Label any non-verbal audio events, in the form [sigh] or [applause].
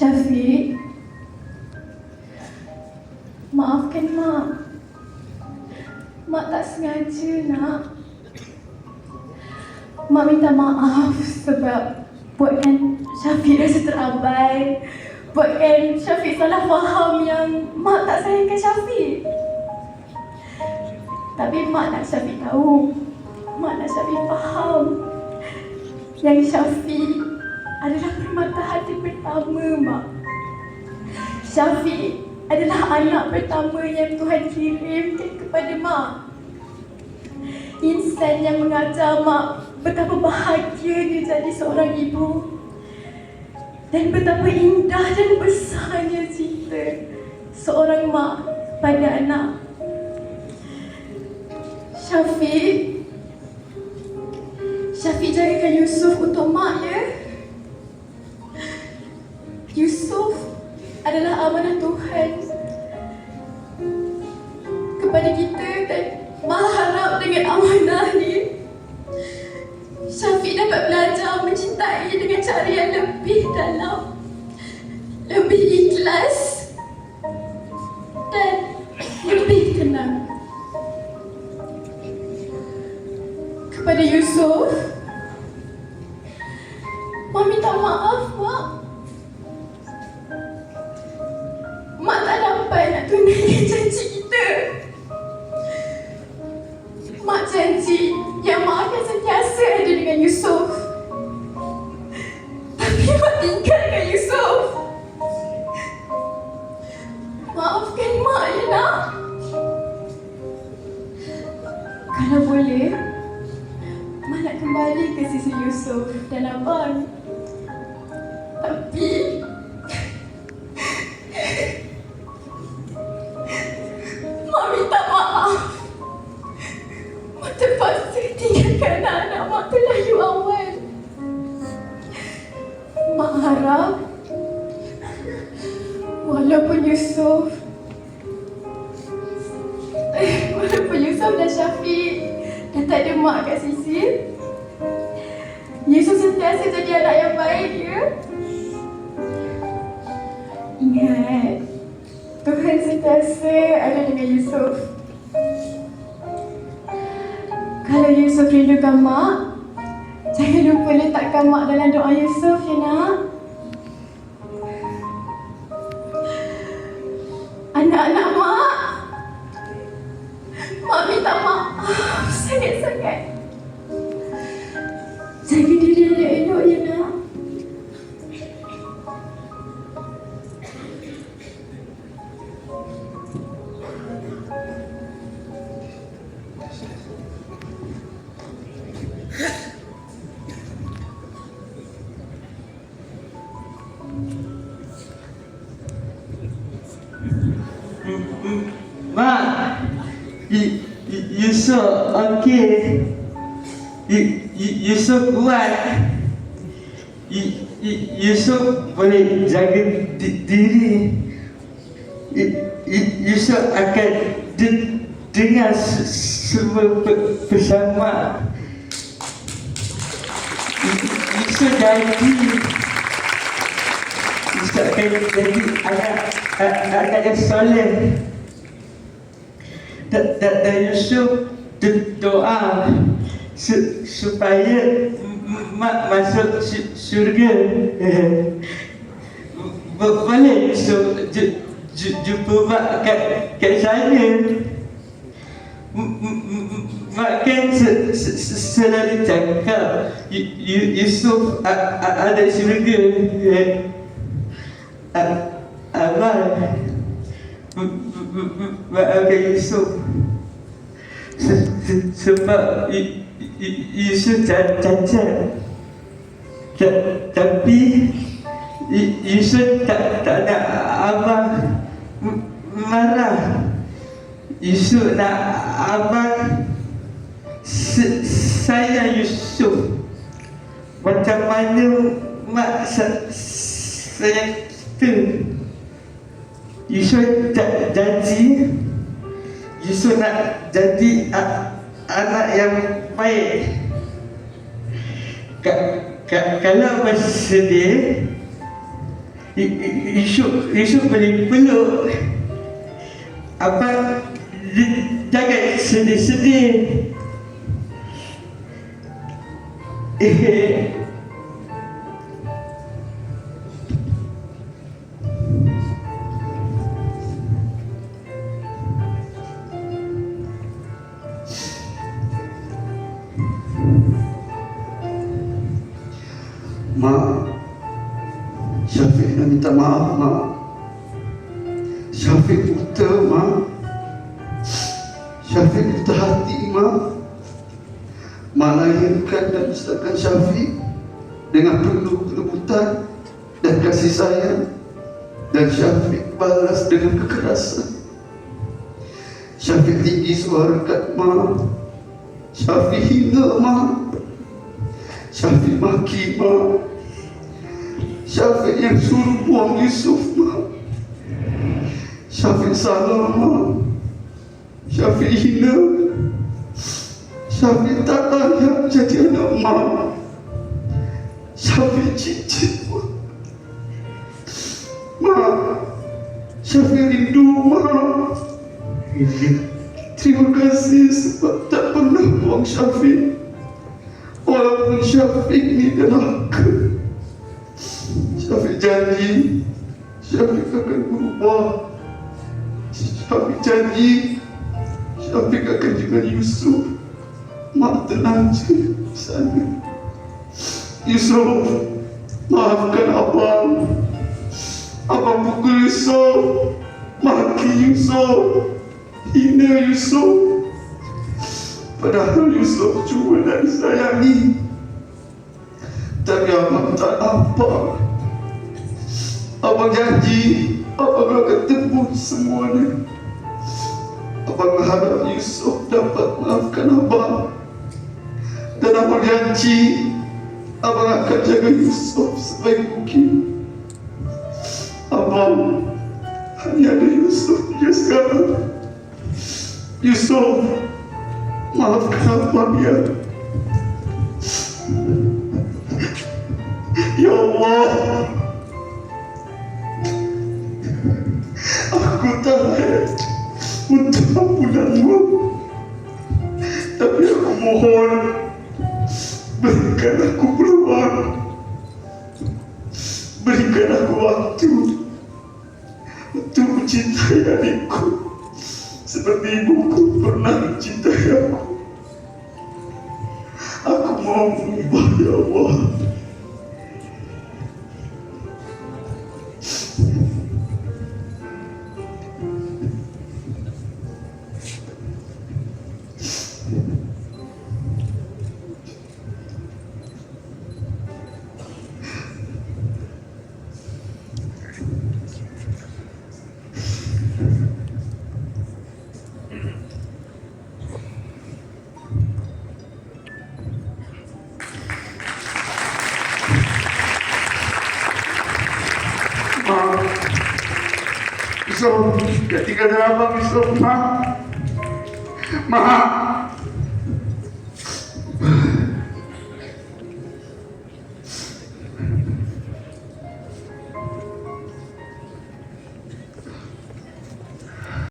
Syafiq. Maafkan Mak. Mak tak sengaja nak. Mak minta maaf sebab Buatkan Syafiq rasa terabai. Buatkan Syafiq salah faham yang Mak tak sayangkan Syafiq. Tapi Mak nak Syafiq tahu. Mak nak Syafiq faham Yang Syafiq adalah permata hati pertama Mak. Syafiq adalah anak pertama yang Tuhan kirimkan kepada Mak. Insan yang mengajar Mak betapa bahagianya jadi seorang ibu Dan betapa indah dan besarnya cinta seorang mak pada anak. Syafiq Syafiq jagakan Yusuf untuk mak ya adalah amanah Tuhan kepada kita dan Mak harap dengan amanah ni Syafiq dapat belajar mencintai dengan cara yang lebih dalam Lebih ikhlas Dan lebih tenang. Kepada Yusuf Mak minta maaf, kembali ke sisi Yusuf dan Abang Tapi Mak minta maaf. Mak terpaksa tinggalkan anak-anak Mak terlalu awal. Mak harap Walaupun Yusuf eh, Walaupun Yusuf dan Syafiq Dah tak ada mak kat sisi sentiasa jadi anak yang baik ya? Ingat. Tuhan sentiasa ada dengan Yusuf. Kalau Yusuf rindukan mak, jangan lupa letakkan mak dalam doa Yusuf ya nak. Anak-anak Mak, Y- Y- Yusuf okey. Y- Y- Yusuf kuat. Y- Y- Yusuf boleh jaga di- diri. Y- Y- Yusuf akan de- dengar se- semua bersama. Y- Yusuf janji. Yusuf akan jadi anak anak yang soleh dan, Yusuf doa su, supaya mak masuk su- surga. [laughs] Bo- Boleh Yusuf ju, ju, jumpa mak kat, kat sana. Mak kan se, se, se, selalu cakap Yu- Yu- Yusuf ada syurga. [laughs] Abang Maafkan Yusuf Se- se- Sebab Yusuf ca- cacat Ta- Tapi Yusuf tak, tak nak abang marah. Yusuf nak abang sayang Yusuf. Macam mana mak sa- sayang kita Yusuf ja- janji Yusuf nak jadi anak yang baik ka, ka, Kalau bersedia I- i- Yusuf, boleh peluk. Abang j- jangan sedih-sedih. Eh, Minta maaf, Mak. Syafiq buta, Mak. Syafiq buta hati, lahirkan dan besarkan Syafiq dengan penuh kelembutan dan kasih sayang. Dan Syafiq balas dengan kekerasan. Syafiq tinggi suara kat Mak. Syafiq hina, Mak. Syafiq maki, Mak. Syafiq yang suruh buang Yusuf mak. Syafiq salah mak. Syafiq hina. Syafiq tak layak jadi anak mak. Syafiq cicit mak. Mak. Syafiq rindu mak. Terima kasih sebab tak pernah buang Syafiq. Walaupun Syafiq ni deraka. Syafiq janji. Syafiq akan berubah. Syafiq janji. Syafiq akan dengan Yusuf. Mak tenang je sana. Yusuf Maafkan abang. Abang pukul Yusuf. Maki Yusuf. Hina Yusuf. Padahal Yusuf cuma nak disayangi. Tapi abang tak nampak Abang janji Abang akan tebus semuanya. Abang harap Yusuf dapat maafkan Abang. Dan Abang janji Abang akan jaga Yusuf sebaik mungkin. Abang Hanya ada Yusuf je sekarang. Yusuf Maafkan Abang Ya Berikan aku waktu Untuk mencintai adikku Seperti ibuku pernah mencintai aku. Aku mau berubah ya Allah Tinggal dalam abang Yusuf, Ma. Ma.